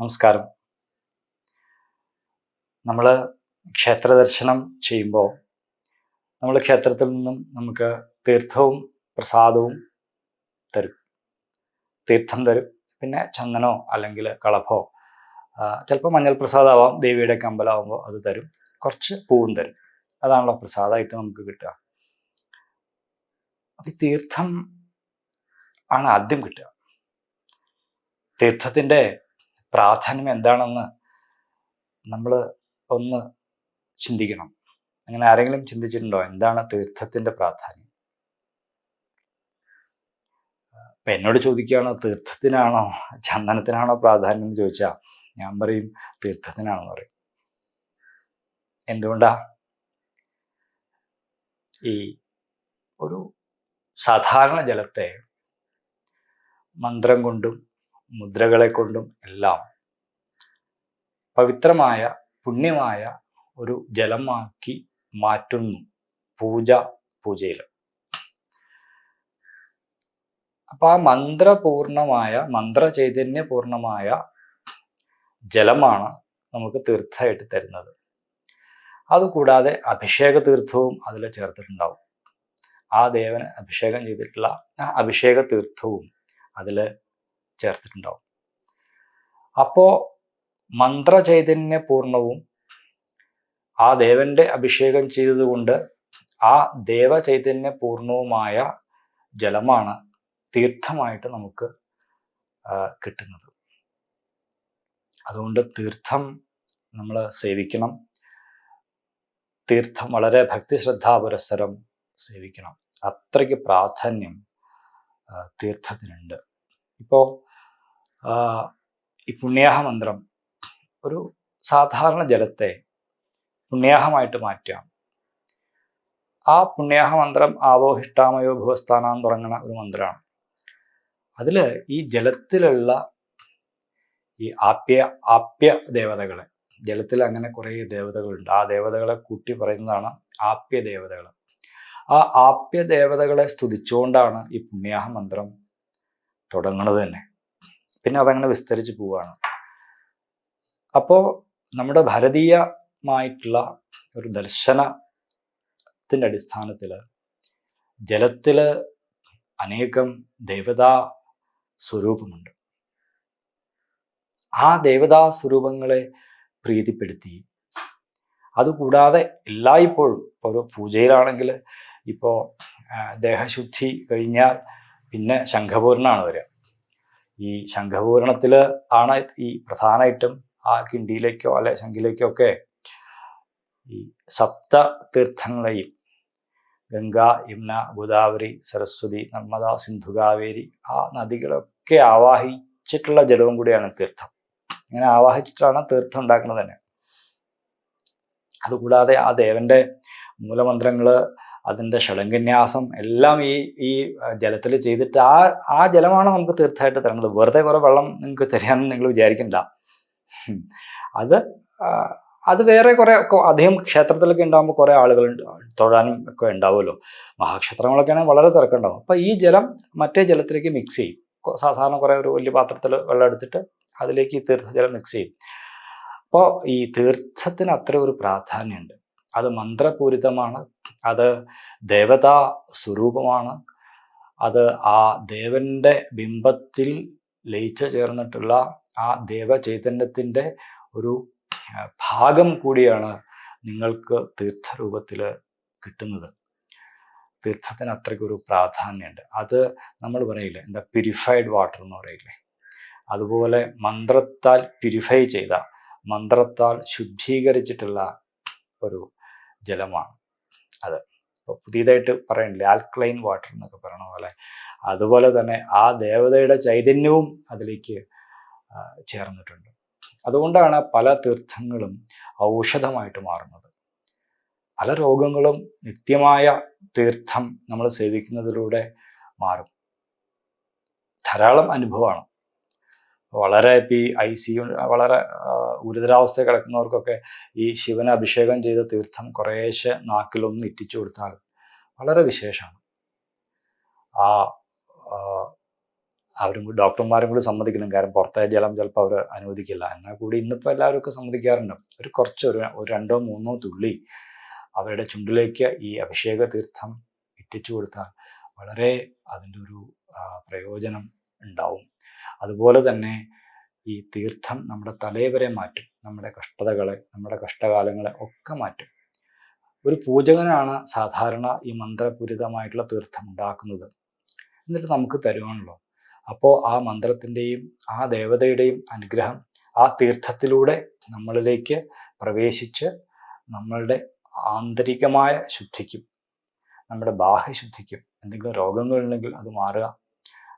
നമസ്കാരം. നമ്മൾ ക്ഷേത്ര ദർശനം ചെയ്യുമ്പോൾ നമ്മൾ ക്ഷേത്രത്തിൽ നിന്നും നമുക്ക് തീർത്ഥവും പ്രസാദവും തരും. തീർത്ഥം തരും. പിന്നെ ചന്ദനോ അല്ലെങ്കിൽ കളഭോ ചിലപ്പോൾ മഞ്ഞൾ പ്രസാദമാവാം ദേവിയുടെ കമ്പലാവുമ്പോൾ അത് തരും. കുറച്ച് പൂവും തരും. അതാണല്ലോ പ്രസാദമായിട്ട് നമുക്ക് കിട്ടുക. അപ്പം ഈ തീർത്ഥം ആണ് ആദ്യം കിട്ടുക. തീർത്ഥത്തിന്റെ പ്രാധാന്യം എന്താണെന്ന് നമ്മൾ ഒന്ന് ചിന്തിക്കണം. അങ്ങനെ ആരെങ്കിലും ചിന്തിച്ചിട്ടുണ്ടോ? എന്താണ് തീർത്ഥത്തിന്റെ പ്രാധാന്യം? അപ്പം എന്നോട് ചോദിക്കുകയാണോ തീർത്ഥത്തിനാണോ ചന്ദനത്തിനാണോ പ്രാധാന്യം? എന്ന് ചോദിച്ചാൽ ഞാൻ പറയും തീർത്ഥത്തിനാണെന്ന് പറയും. എന്തുകൊണ്ടാ? ഈ ഒരു സാധാരണ ജലത്തെ മന്ത്രം കൊണ്ടും മുദ്രകളെ കൊണ്ടും എല്ലാം പവിത്രമായ പുണ്യമായ ഒരു ജലമാക്കി മാറ്റുന്നു പൂജ പൂജയിൽ. അപ്പൊ ആ മന്ത്രപൂർണമായ മന്ത്രചൈതന്യപൂർണമായ ജലമാണ് നമുക്ക് തീർത്ഥമായിട്ട് തരുന്നത്. അതുകൂടാതെ അഭിഷേക തീർത്ഥവും അതിൽ ചേർത്തിട്ടുണ്ടാവും. ആ ദേവന് അഭിഷേകം ചെയ്തിട്ടുള്ള ആ അഭിഷേക തീർത്ഥവും അതിൽ ചേർത്തിട്ടുണ്ടാവും. അപ്പോൾ മന്ത്രചൈതന്യപൂർണവും ആ ദേവന്റെ അഭിഷേകം ചെയ്തതുകൊണ്ട് ആ ദേവചൈതന്യപൂർണവുമായ ജലമാണ് തീർത്ഥമായിട്ട് നമുക്ക് കിട്ടുന്നത്. അതുകൊണ്ട് തീർത്ഥം നമ്മൾ സേവിക്കണം. തീർത്ഥം വളരെ ഭക്തി ഭക്തിശ്രദ്ധാപുരസ്സരം സേവിക്കണം. അത്രയ്ക്ക് പ്രാധാന്യം തീർത്ഥത്തിനുണ്ട്. ഇപ്പോൾ ഈ പുണ്യാഹ മന്ത്രം ഒരു സാധാരണ ജലത്തെ പുണ്യാഹമായിട്ട് മാറ്റാം. ആ പുണ്യാഹ മന്ത്രം ആവോഹിഷ്ടാമയോ ഭുവസ്ഥാനം തുടങ്ങുന്ന ഒരു മന്ത്രമാണ്. അതിൽ ഈ ജലത്തിലുള്ള ഈ ആപ്യ ആപ്യ ദേവതകളെ ജലത്തിൽ അങ്ങനെ കുറേ ദേവതകളുണ്ട്. ആ ദേവതകളെ കൂട്ടി പറയുന്നതാണ് ആപ്യ ദേവതകൾ ആ ആപ്യ ദേവതകളെ സ്തുതിച്ചുകൊണ്ടാണ് ഈ പുണ്യാഹ മന്ത്രം തുടങ്ങുന്നത് തന്നെ. പിന്നെ അതങ്ങനെ വിസ്തരിച്ച് പോവാണ്. അപ്പോൾ നമ്മുടെ ഭാരതീയമായിട്ടുള്ള ഒരു ദർശനത്തിന്റെ അടിസ്ഥാനത്തിൽ ജലത്തിൽ അനേകം ദേവതാ സ്വരൂപമുണ്ട്. ആ ദേവതാ സ്വരൂപങ്ങളെ പ്രീതിപ്പെടുത്തി അതുകൂടാതെ എല്ലായ്പ്പോഴും ഒരു പൂജയിലാണെങ്കിൽ ഇപ്പോൾ ദേഹശുദ്ധി കഴിഞ്ഞാൽ പിന്നെ ശംഖപൂർണമാണ് വരിക. ഈ ശംഖപൂരണത്തിൽ ആണ് ഈ പ്രധാനമായിട്ടും ആ കിണ്ടിയിലേക്കോ അല്ലെ ശംഖിലേക്കോ ഒക്കെ ഈ സപ്ത തീർത്ഥങ്ങളെയും ഗംഗ യമുന ഗോദാവരി സരസ്വതി നർമ്മദ സിന്ധു കാവേരി ആ നദികളൊക്കെ ആവാഹിച്ചിട്ടുള്ള ജലവും കൂടിയാണ് തീർത്ഥം. ഇങ്ങനെ ആവാഹിച്ചിട്ടാണ് തീർത്ഥം ഉണ്ടാക്കുന്നത് തന്നെ. അതുകൂടാതെ ആ ദേവന്റെ മൂലമന്ത്രങ്ങൾ അതിന്റെ ഷളങ്കന്യാസം എല്ലാം ഈ ഈ ജലത്തിൽ ചെയ്തിട്ട് ആ ആ ജലമാണ് നമുക്ക് തീർച്ചയായിട്ടും തരുന്നത്. വെറുതെ കുറേ വെള്ളം നിങ്ങൾക്ക് തരാമെന്ന് നിങ്ങൾ വിചാരിക്കണ്ട. അത് അത് വേറെ കുറേ അധികം ക്ഷേത്രത്തിലൊക്കെ ഉണ്ടാകുമ്പോൾ കുറേ ആളുകൾ തൊഴാനും ഒക്കെ ഉണ്ടാവുമല്ലോ. മഹാക്ഷേത്രങ്ങളൊക്കെ ആണെങ്കിൽ വളരെ തിരക്കുണ്ടാവും. അപ്പോൾ ഈ ജലം മറ്റേ ജലത്തിലേക്ക് മിക്സ് ചെയ്യും. സാധാരണ കുറേ ഒരു വലിയ പാത്രത്തിൽ വെള്ളം എടുത്തിട്ട് അതിലേക്ക് ഈ തീർത്ഥജലം മിക്സ് ചെയ്യും. അപ്പോൾ ഈ തീർത്ഥത്തിന് അത്ര ഒരു പ്രാധാന്യമുണ്ട്. അത് മന്ത്രപൂരിതമാണ്. അത് ദേവതാ സ്വരൂപമാണ്. അത് ആ ദേവന്റെ ബിംബത്തിൽ ലയിച്ചു ചേർന്നിട്ടുള്ള ആ ദേവചൈതന്യത്തിന്റെ ഒരു ഭാഗം കൂടിയാണ് നിങ്ങൾക്ക് തീർത്ഥരൂപത്തിൽ കിട്ടുന്നത്. തീർത്ഥത്തിന് അത്രയ്ക്കൊരു പ്രാധാന്യമുണ്ട്. അത് നമ്മൾ പറയില്ലേ എന്താ പ്യൂരിഫൈഡ് വാട്ടർ എന്ന് പറയില്ലേ? അതുപോലെ മന്ത്രത്താൽ പ്യൂരിഫൈ ചെയ്ത മന്ത്രത്താൽ ശുദ്ധീകരിച്ചിട്ടുള്ള ഒരു ജലമാണ്. അത് ഇപ്പോൾ പുതിയതായിട്ട് പറയണില്ലേ ആൽക്ലൈൻ വാട്ടർ എന്നൊക്കെ പറയണ പോലെ. അതുപോലെ തന്നെ ആ ദേവതയുടെ ചൈതന്യവും അതിലേക്ക് ചേർന്നിട്ടുണ്ട്. അതുകൊണ്ടാണ് പല തീർത്ഥങ്ങളും ഔഷധമായിട്ട് മാറുന്നത്. പല രോഗങ്ങളും നിത്യമായ തീർത്ഥം നമ്മൾ സേവിക്കുന്നതിലൂടെ മാറും. ധാരാളം അനുഭവമാണ്. വളരെ ഇപ്പം ഈ ഐ സി യു വളരെ ഗുരുതരാവസ്ഥ കിടക്കുന്നവർക്കൊക്കെ ഈ ശിവന് അഭിഷേകം ചെയ്ത തീർത്ഥം കുറേശ്ശെ നാക്കിലൊന്ന് ഇറ്റിച്ചു കൊടുത്താൽ വളരെ വിശേഷമാണ്. ആ അവരും കൂടി ഡോക്ടർമാരും കൂടി സമ്മതിക്കണം. കാരണം പുറത്തെ ജലം ചിലപ്പോൾ അവർ അനുവദിക്കില്ല. എന്നാൽ കൂടി ഇന്നിപ്പോൾ എല്ലാവരും ഒക്കെ സമ്മതിക്കാറുണ്ട്. ഒരു കുറച്ച് ഒരു ഒരു രണ്ടോ മൂന്നോ തുള്ളി അവരുടെ ചുണ്ടിലേക്ക് ഈ അഭിഷേക തീർത്ഥം ഇറ്റിച്ചു കൊടുത്താൽ വളരെ അതിന്റെ ഒരു പ്രയോജനം ഉണ്ടാവും. അതുപോലെ തന്നെ ഈ തീർത്ഥം നമ്മുടെ തലയവരെ മാറ്റും. നമ്മുടെ കഷ്ടതകളെ നമ്മുടെ കഷ്ടകാലങ്ങളെ ഒക്കെ മാറ്റും. ഒരു പൂജകനാണ് സാധാരണ ഈ മന്ത്രപൂരിതമായിട്ടുള്ള തീർത്ഥം ഉണ്ടാക്കുന്നത്. എന്നിട്ട് നമുക്ക് തരുവാണല്ലോ. അപ്പോൾ ആ മന്ത്രത്തിന്റെയും ആ ദേവതയുടെയും അനുഗ്രഹം ആ തീർത്ഥത്തിലൂടെ നമ്മളിലേക്ക് പ്രവേശിച്ച് നമ്മളുടെ ആന്തരികമായ ശുദ്ധിക്കും നമ്മുടെ ബാഹ്യശുദ്ധിക്കും എന്തെങ്കിലും രോഗങ്ങളുണ്ടെങ്കിൽ അത് മാറുക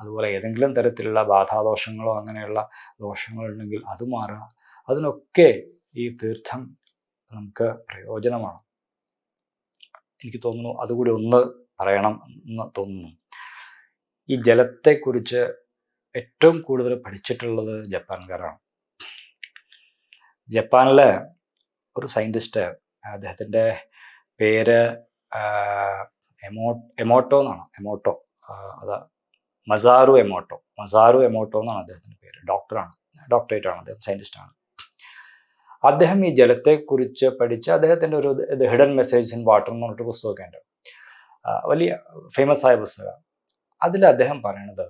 അതുപോലെ ഏതെങ്കിലും തരത്തിലുള്ള ബാധാദോഷങ്ങളോ അങ്ങനെയുള്ള ദോഷങ്ങളുണ്ടെങ്കിൽ അത് മാറുക. അതിനൊക്കെ ഈ തീർത്ഥം നമുക്ക് പ്രയോജനമാണ്. എനിക്ക് തോന്നുന്നു അതുകൂടി ഒന്ന് പറയണം എന്ന് തോന്നുന്നു. ഈ ജലത്തെക്കുറിച്ച് ഏറ്റവും കൂടുതൽ പഠിച്ചിട്ടുള്ളത് ജപ്പാൻകാരാണ്. ജപ്പാനിലെ ഒരു സയന്റിസ്റ്റ് അദ്ദേഹത്തിന്റെ പേര് എമോ എമോട്ടോ എന്നാണ്. എമോട്ടോ അതാ മസാറു എമോട്ടോ. മസാറു എമോട്ടോ എന്നാണ് അദ്ദേഹത്തിന്റെ പേര്. ഡോക്ടറാണ്. ഡോക്ടറേറ്റ് ആണ് അദ്ദേഹം. സയന്റിസ്റ്റാണ്. അദ്ദേഹം ഈ ജലത്തെക്കുറിച്ച് പഠിച്ച് അദ്ദേഹത്തിന്റെ ഒരു the hidden message in water എന്ന് പറഞ്ഞിട്ട് പുസ്തകമൊക്കെ ഉണ്ട്. വലിയ ഫേമസ് ആയ പുസ്തകം. അതിൽ അദ്ദേഹം പറയണത്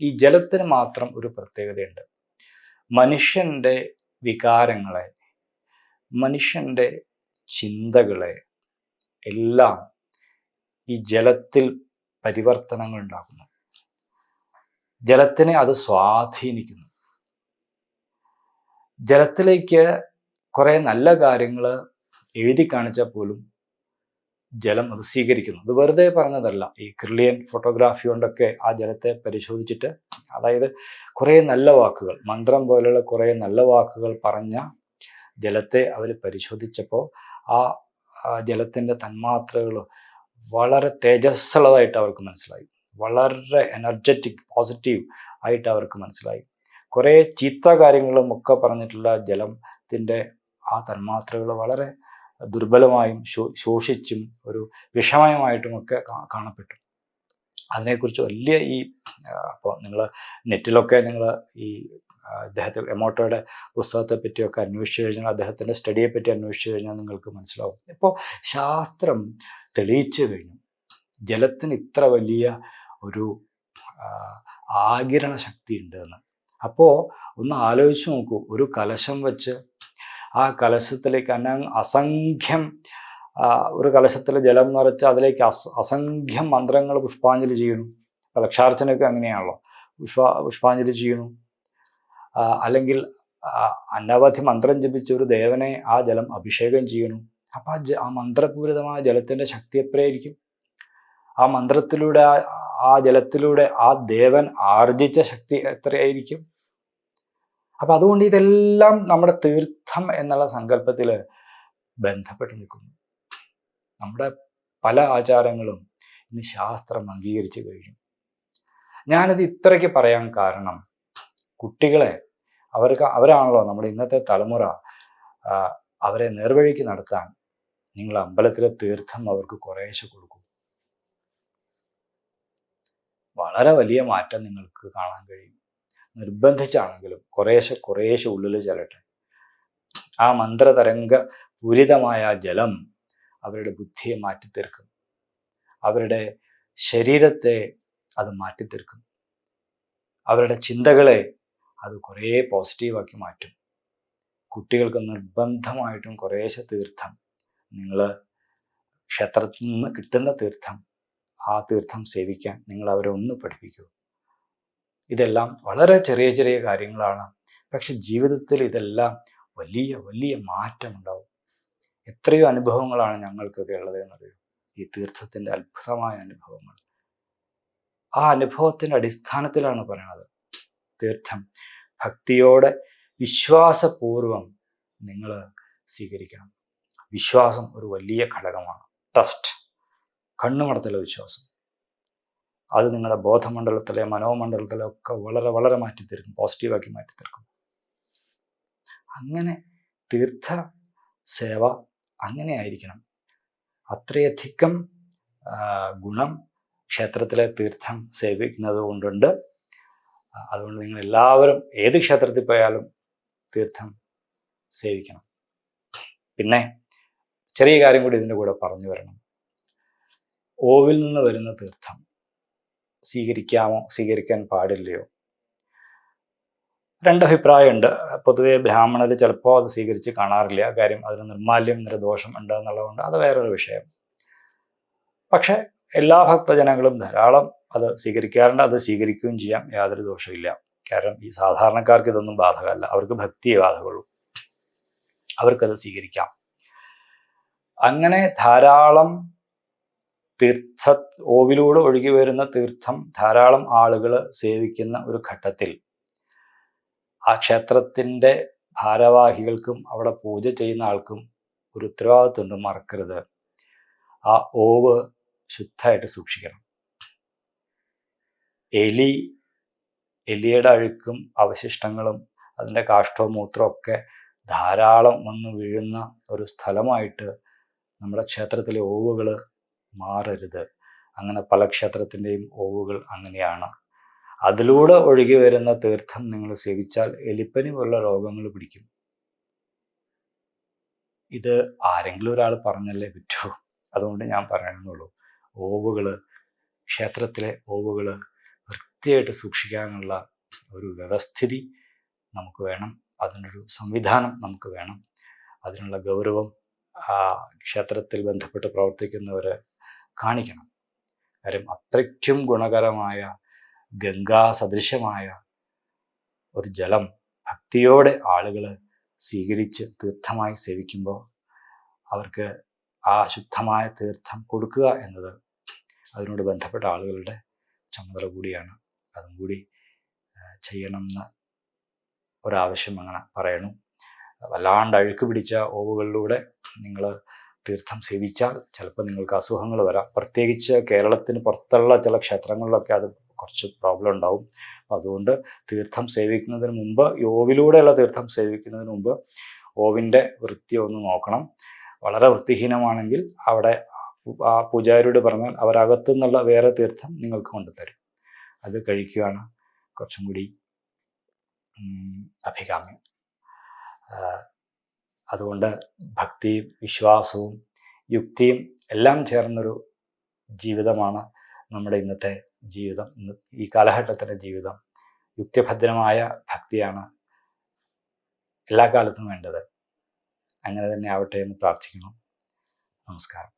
ഈ ജലത്തിന് മാത്രം ഒരു പ്രത്യേകതയുണ്ട്. മനുഷ്യന്റെ വികാരങ്ങളെ മനുഷ്യന്റെ ചിന്തകളെ എല്ലാം ഈ ജലത്തിൽ പരിവർത്തനങ്ങൾ ഉണ്ടാക്കുന്നു. ജലത്തിനെ അത് സ്വാധീനിക്കുന്നു. ജലത്തിലേക്ക് കുറെ നല്ല കാര്യങ്ങൾ എഴുതി കാണിച്ചാൽ പോലും ജലം അത് സ്വീകരിക്കുന്നു. അത് വെറുതെ പറഞ്ഞതല്ല. ഈ ക്രില്ലിയൻ ഫോട്ടോഗ്രാഫി കൊണ്ടൊക്കെ ആ ജലത്തെ പരിശോധിച്ചിട്ട് അതായത് കുറേ നല്ല വാക്കുകൾ മന്ത്രം പോലെയുള്ള കുറേ നല്ല വാക്കുകൾ പറഞ്ഞ ജലത്തെ അവർ പരിശോധിച്ചപ്പോൾ ആ ജലത്തിന്റെ തന്മാത്രകൾ വളരെ തേജസ്സുള്ളതായിട്ട് അവർക്ക് മനസ്സിലായി. വളരെ എനർജറ്റിക് പോസിറ്റീവ് ആയിട്ട് അവർക്ക് മനസ്സിലായി. കുറേ ചീത്ത കാര്യങ്ങളും ഒക്കെ പറഞ്ഞിട്ടുള്ള ജലത്തിന്റെ ആ തന്മാത്രകൾ വളരെ ദുർബലമായും ശോഷിച്ചും ഒരു വിഷമയമായിട്ടുമൊക്കെ കാണപ്പെട്ടു. അതിനെക്കുറിച്ച് വലിയ ഈ അപ്പോൾ നിങ്ങൾ നെറ്റിലൊക്കെ നിങ്ങൾ ഈ അദ്ദേഹത്തെ എമോട്ടോയുടെ പുസ്തകത്തെ പറ്റിയൊക്കെ അന്വേഷിച്ചു കഴിഞ്ഞാൽ അദ്ദേഹത്തിന്റെ സ്റ്റഡിയെ പറ്റി അന്വേഷിച്ചു കഴിഞ്ഞാൽ നിങ്ങൾക്ക് മനസ്സിലാവും. ഇപ്പോൾ ശാസ്ത്രം തെളിയിച്ചു കഴിഞ്ഞു. ജലത്തിന് ഇത്ര വലിയ ഒരു ആകിരണ ശക്തി ഉണ്ട് എന്ന്. അപ്പോൾ ഒന്ന് ആലോചിച്ച് നോക്കൂ. ഒരു കലശം വെച്ച് ആ കലശത്തിലേക്ക് അന അസംഖ്യം ഒരു കലശത്തിൽ ജലം നിറച്ച് അതിലേക്ക് അസ് അസംഖ്യം മന്ത്രങ്ങൾ പുഷ്പാഞ്ജലി ചെയ്യുന്നു. ലക്ഷാർച്ചനയൊക്കെ അങ്ങനെയാണല്ലോ. പുഷ്പ പുഷ്പാഞ്ജലി ചെയ്യുന്നു. അല്ലെങ്കിൽ അനവധി മന്ത്രം ജപിച്ച ഒരു ദേവനെ ആ ജലം അഭിഷേകം ചെയ്യുന്നു. അപ്പം ആ ജ- ആ മന്ത്രപൂരിതമായ ജലത്തിന്റെ ശക്തി എത്രയായിരിക്കും? ആ മന്ത്രത്തിലൂടെ ആ- ആ ജലത്തിലൂടെ ആ ദേവൻ ആർജിച്ച ശക്തി എത്രയായിരിക്കും? അപ്പം അതുകൊണ്ട് ഇതെല്ലാം നമ്മുടെ തീർത്ഥം എന്നുള്ള സങ്കല്പത്തിൽ ബന്ധപ്പെട്ട് നിൽക്കുന്നു. നമ്മുടെ പല ആചാരങ്ങളും ഇന്ന് ശാസ്ത്രം അംഗീകരിച്ചു കഴിഞ്ഞു. ഞാനത് ഇത്രയ്ക്ക് പറയാൻ കാരണം കുട്ടികളെ അവർക്ക് അവരാണല്ലോ നമ്മുടെ ഇന്നത്തെ തലമുറ അവരെ നേർവഴിക്ക് നടത്താൻ. നിങ്ങൾ അമ്പലത്തിലെ തീർത്ഥം അവർക്ക് കുറേശ്ശെ കൊടുക്കും. വളരെ വലിയ മാറ്റം നിങ്ങൾക്ക് കാണാൻ കഴിയും. നിർബന്ധിച്ചാണെങ്കിലും കുറേശ്ശെ കുറേശ്ശെ ഉള്ളിൽ ചെല്ലട്ടെ. ആ മന്ത്രതരംഗ പൂരിതമായ ജലം അവരുടെ ബുദ്ധിയെ മാറ്റിത്തീർക്കും. അവരുടെ ശരീരത്തെ അത് മാറ്റിത്തീർക്കും. അവരുടെ ചിന്തകളെ അത് കുറേ പോസിറ്റീവാക്കി മാറ്റും. കുട്ടികൾക്ക് നിർബന്ധമായിട്ടും കുറേശ്ശെ തീർത്ഥം. നിങ്ങൾ ക്ഷേത്രത്തിൽ നിന്ന് കിട്ടുന്ന തീർത്ഥം ആ തീർത്ഥം സേവിക്കാൻ നിങ്ങൾ അവരെ ഒന്ന് പഠിപ്പിക്കൂ. ഇതെല്ലാം വളരെ ചെറിയ ചെറിയ കാര്യങ്ങളാണ്. പക്ഷെ ജീവിതത്തിൽ ഇതെല്ലാം വലിയ വലിയ മാറ്റം ഉണ്ടാവും എത്രയോ അനുഭവങ്ങളാണ് ഞങ്ങൾക്കൊക്കെ ഉള്ളത് എന്നറിയോ? ഈ തീർത്ഥത്തിന്റെ അത്ഭുതമായ അനുഭവങ്ങൾ. ആ അനുഭവത്തിന്റെ അടിസ്ഥാനത്തിലാണ് പറയുന്നത് തീർത്ഥം ഭക്തിയോടെ വിശ്വാസപൂർവം നിങ്ങൾ സ്വീകരിക്കണം. വിശ്വാസം ഒരു വലിയ ഘടകമാണ്. ട്രസ്റ്റ് കണ്ണുമടത്തിലെ വിശ്വാസം. അത് നിങ്ങളുടെ ബോധമണ്ഡലത്തിലെ മനോമണ്ഡലത്തിലെ ഒക്കെ വളരെ വളരെ മാറ്റിത്തീർക്കും. പോസിറ്റീവാക്കി മാറ്റിത്തീർക്കും. അങ്ങനെ തീർത്ഥ സേവ അങ്ങനെ ആയിരിക്കണം. അത്രയധികം ഗുണം ക്ഷേത്രത്തിലെ തീർത്ഥം സേവിക്കുന്നത് കൊണ്ടുണ്ട്. അതുകൊണ്ട് നിങ്ങൾ എല്ലാവരും ഏത് ക്ഷേത്രത്തിൽ പോയാലും തീർത്ഥം സേവിക്കണം. പിന്നെ ചെറിയ കാര്യം കൂടി ഇതിന്റെ കൂടെ പറഞ്ഞു വരണം ഓവിൽ നിന്ന് വരുന്ന തീർത്ഥം സ്വീകരിക്കാമോ സ്വീകരിക്കാൻ പാടില്ലയോ? രണ്ടഭിപ്രായമുണ്ട് പൊതുവെ ബ്രാഹ്മണർ ചിലപ്പോൾ അത് സ്വീകരിച്ച് കാണാറില്ല. കാര്യം അതിന് നിർമാല്യം നിരദോഷം ഉണ്ട് എന്നുള്ളതുകൊണ്ട് അത് വേറൊരു വിഷയം. പക്ഷെ എല്ലാ ഭക്തജനങ്ങളും ധാരാളം അത് സ്വീകരിക്കാറുണ്ട്. അത് സ്വീകരിക്കുകയും ചെയ്യാം. യാതൊരു ദോഷമില്ല കാരണം ഈ സാധാരണക്കാർക്ക് ഇതൊന്നും ബാധകമല്ല. അവർക്ക് ഭക്തിയെ ബാധകമുള്ളൂ അവർക്കത് സ്വീകരിക്കാം. അങ്ങനെ ധാരാളം തീർത്ഥ ഓവിലൂടെ ഒഴുകി വരുന്ന തീർത്ഥം ധാരാളം ആളുകൾ സേവിക്കുന്ന ഒരു ഘട്ടത്തിൽ. ആ ക്ഷേത്രത്തിന്റെ ഭാരവാഹികൾക്കും അവിടെ പൂജ ചെയ്യുന്ന ആൾക്കും ഒരു ഉത്തരവാദിത്വമുണ്ട് മറക്കരുത്. ആ ഓവ് ശുദ്ധമായിട്ട് സൂക്ഷിക്കണം. എലി എലിയുടെ അഴുക്കും അവശിഷ്ടങ്ങളും അതിന്റെ കാഷ്ടവും മൂത്രവും ഒക്കെ ധാരാളം വന്ന് വീഴുന്ന ഒരു സ്ഥലമായിട്ട് നമ്മുടെ ക്ഷേത്രത്തിലെ ഓവുകൾ മാറരുത്. അങ്ങനെ പല ക്ഷേത്രത്തിന്റെയും ഓവുകൾ അങ്ങനെയാണ്. അതിലൂടെ ഒഴുകി വരുന്ന തീർത്ഥം നിങ്ങൾ സേവിച്ചാൽ എലിപ്പനി പോലുള്ള രോഗങ്ങൾ പിടിക്കും. ഇത് ആരെങ്കിലും ഒരാൾ പറഞ്ഞല്ലേ പറ്റൂ? അതുകൊണ്ട് ഞാൻ പറയണമെന്നുള്ളൂ ഓവുകൾ ക്ഷേത്രത്തിലെ ഓവുകൾ വൃത്തിയായിട്ട് സൂക്ഷിക്കാനുള്ള ഒരു വ്യവസ്ഥിതി നമുക്ക് വേണം. അതിനൊരു സംവിധാനം നമുക്ക് വേണം. അതിനുള്ള ഗൗരവം ക്ഷേത്രത്തിൽ ബന്ധപ്പെട്ട് പ്രവർത്തിക്കുന്നവർ കാണിക്കണം. കാര്യം അത്രയ്ക്കും ഗുണകരമായ ഗംഗാ സദൃശമായ ഒരു ജലം ഭക്തിയോടെ ആളുകൾ സ്വീകരിച്ച് തീർത്ഥമായി സേവിക്കുമ്പോൾ അവർക്ക് ആ ശുദ്ധമായ തീർത്ഥം കൊടുക്കുക എന്നത് അതിനോട് ബന്ധപ്പെട്ട ആളുകളുടെ ചുമതല കൂടിയാണ്. അതും കൂടി ചെയ്യണമെന്ന് ഒരാവശ്യം അങ്ങനെ പറയണു. വല്ലാണ്ട് അഴുക്ക് പിടിച്ച ഓവുകളിലൂടെ നിങ്ങൾ തീർത്ഥം സേവിച്ചാൽ ചിലപ്പോൾ നിങ്ങൾക്ക് അസുഖങ്ങൾ വരാം. പ്രത്യേകിച്ച് കേരളത്തിന് പുറത്തുള്ള ചില ക്ഷേത്രങ്ങളിലൊക്കെ അത് കുറച്ച് പ്രോബ്ലം ഉണ്ടാവും. അതുകൊണ്ട് തീർത്ഥം സേവിക്കുന്നതിന് മുമ്പ് യോവിലൂടെയുള്ള തീർത്ഥം സേവിക്കുന്നതിന് മുമ്പ് ഓവിന്റെ വൃത്തി ഒന്ന് നോക്കണം. വളരെ വൃത്തിഹീനമാണെങ്കിൽ അവിടെ ആ പൂജാരിയോട് പറഞ്ഞാൽ അവരകത്തു നിന്നുള്ള വേറെ തീർത്ഥം നിങ്ങൾക്ക് കൊണ്ടുതരും. അത് കഴിക്കുകയാണ്. കുറച്ചും കൂടി അഭികാമ്യം. അതുകൊണ്ട് ഭക്തിയും വിശ്വാസവും യുക്തിയും എല്ലാം ചേർന്നൊരു ജീവിതമാണ് നമ്മുടെ ഇന്നത്തെ ജീവിതം. ഈ കാലഘട്ടത്തിന്റെ ജീവിതം യുക്തിഭദ്രമായ ഭക്തിയാണ് എല്ലാ കാലത്തും വേണ്ടത്. അങ്ങനെ തന്നെ ആവട്ടെ എന്ന് പ്രാർത്ഥിക്കുന്നു. നമസ്കാരം.